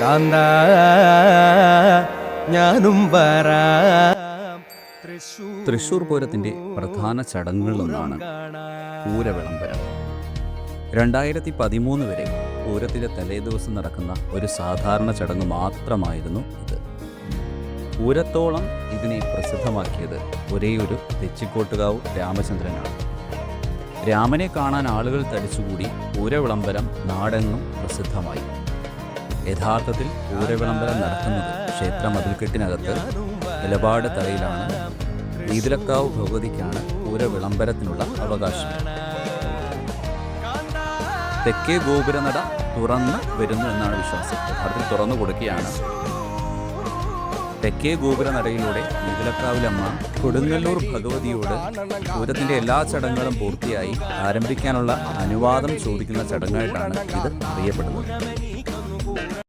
കാന്ത ഞാനും വരാം. തൃശൂർ പൂരത്തിന്റെ പ്രധാന ചടങ്ങുകളിലൊന്നാണ് പൂരവിളംബരം. രണ്ടായിരത്തി പതിമൂന്ന് വരെ പൂരത്തിലെ തലേദിവസം നടക്കുന്ന ഒരു സാധാരണ ചടങ്ങ് മാത്രമായിരുന്നു ഇത്. പൂരത്തോളം ഇതിനെ പ്രസിദ്ധമാക്കിയത് ഒരേയൊരു തെച്ചിക്കോട്ടുകാവ് രാമചന്ദ്രനാണ്. രാമനെ കാണാൻ ആളുകൾ തടിച്ചുകൂടി പൂരവിളംബരം നാടെങ്ങും പ്രസിദ്ധമായി. യഥാർത്ഥത്തിൽ പൂരവിളംബരം നടത്തുന്നത് ക്ഷേത്ര മതിൽക്കെട്ടിനകത്ത് നിലപാട് തറയിലാണ്. ഈതിലക്കാവ് ഭഗവതിക്കാണ് പൂരവിളംബരത്തിനുള്ള അവകാശം. തെക്കേ ഗോപുരനട തുറന്ന് വരുന്നു എന്നാണ് വിശ്വാസം. യഥാർത്ഥത്തിൽ തുറന്നു കൊടുക്കുകയാണ്. തെക്കേ ഗോപുരനടയിലൂടെ മുതലക്കാവിലമ്മ കൊടുങ്ങല്ലൂർ ഭഗവതിയോട് പൂരത്തിന്റെ എല്ലാ ചടങ്ങുകളും പൂർത്തിയായി ആരംഭിക്കാനുള്ള അനുവാദം ചോദിക്കുന്ന ചടങ്ങായിട്ടാണ് ഇത് അറിയപ്പെടുന്നത്.